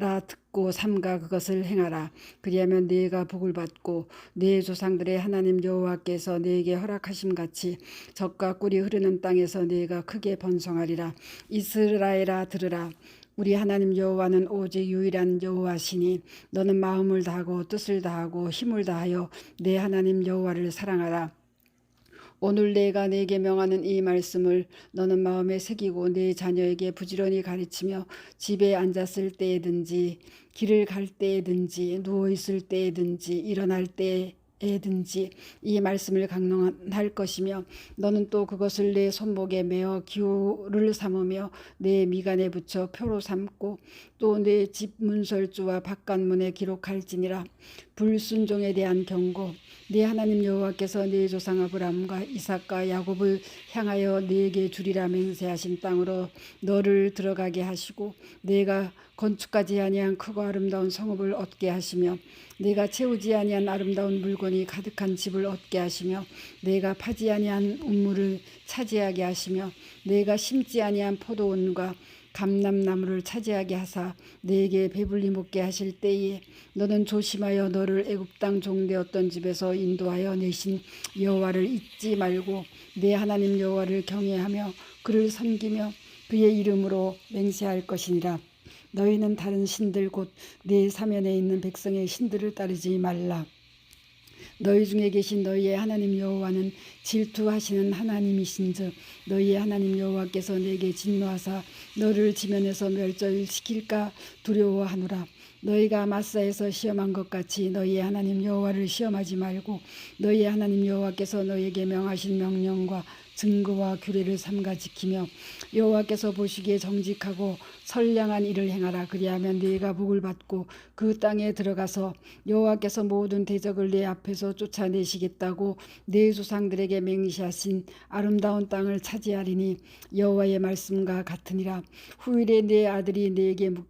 라 듣고 삼가 그것을 행하라. 그리하면 네가 복을 받고 네 조상들의 하나님 여호와께서 네게 허락하심 같이 적과 꿀이 흐르는 땅에서 네가 크게 번성하리라. 이스라엘아 들으라. 우리 하나님 여호와는 오직 유일한 여호와시니 너는 마음을 다하고 뜻을 다하고 힘을 다하여 내 하나님 여호와를 사랑하라 오늘 내가 내게 명하는 이 말씀을 너는 마음에 새기고 네 자녀에게 부지런히 가르치며 집에 앉았을 때에든지 길을 갈 때에든지 누워 있을 때에든지 일어날 때 에든지 이 말씀을 강론할 것이며 너는 또 그것을 내 손목에 메어 기호를 삼으며 내 미간에 붙여 표로 삼고 또 내 집 문설주와 바깥문에 기록할지니라. 불순종에 대한 경고. 네 하나님 여호와께서 네 조상 아브라함과 이삭과 야곱을 향하여 네게 주리라 맹세하신 땅으로 너를 들어가게 하시고 내가 건축하지 아니한 크고 아름다운 성읍을 얻게 하시며 내가 채우지 아니한 아름다운 물건 이 가득한 집을 얻게 하시며 내가 파지 아니한 우물을 차지하게 하시며 내가 심지 아니한 포도원과 감람나무를 차지하게 하사 내게 배불리 먹게 하실 때에 너는 조심하여 너를 애굽 땅 종되었던 집에서 인도하여 내신 여호와를 잊지 말고 내 하나님 여호와를 경외하며 그를 섬기며 그의 이름으로 맹세할 것이니라. 너희는 다른 신들 곧내 사면에 있는 백성의 신들을 따르지 말라 너희 중에 계신 너희의 하나님 여호와는 질투하시는 하나님이신즉 너희의 하나님 여호와께서 내게 진노하사 너를 지면에서 멸절시킬까 두려워하노라. 너희가 마사에서 시험한 것 같이 너희의 하나님 여호와를 시험하지 말고 너희의 하나님 여호와께서 너희에게 명하신 명령과 증거와 규례를 삼가 지키며 여호와께서 보시기에 정직하고 선량한 일을 행하라. 그리하면 네가 복을 받고 그 땅에 들어가서 여호와께서 모든 대적을 내 앞에서 쫓아내시겠다고 네 조상들에게 맹시하신 아름다운 땅을 차지하리니 여호와의 말씀과 같으니라. 후일에 네 아들이 네게 묻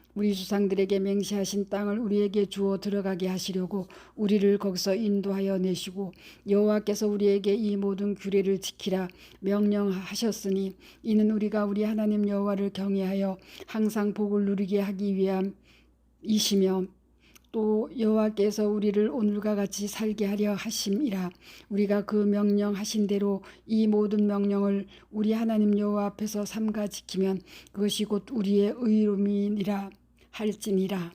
우리 조상들에게 맹세하신 땅을 우리에게 주어 들어가게 하시려고 우리를 거기서 인도하여 내시고 여호와께서 우리에게 이 모든 규례를 지키라 명령하셨으니 이는 우리가 우리 하나님 여호와를 경외하여 항상 복을 누리게 하기 위함이시며 또 여호와께서 우리를 오늘과 같이 살게 하려 하심이라 우리가 그 명령하신 대로 이 모든 명령을 우리 하나님 여호와 앞에서 삼가 지키면 그것이 곧 우리의 의로움이니라 할지니라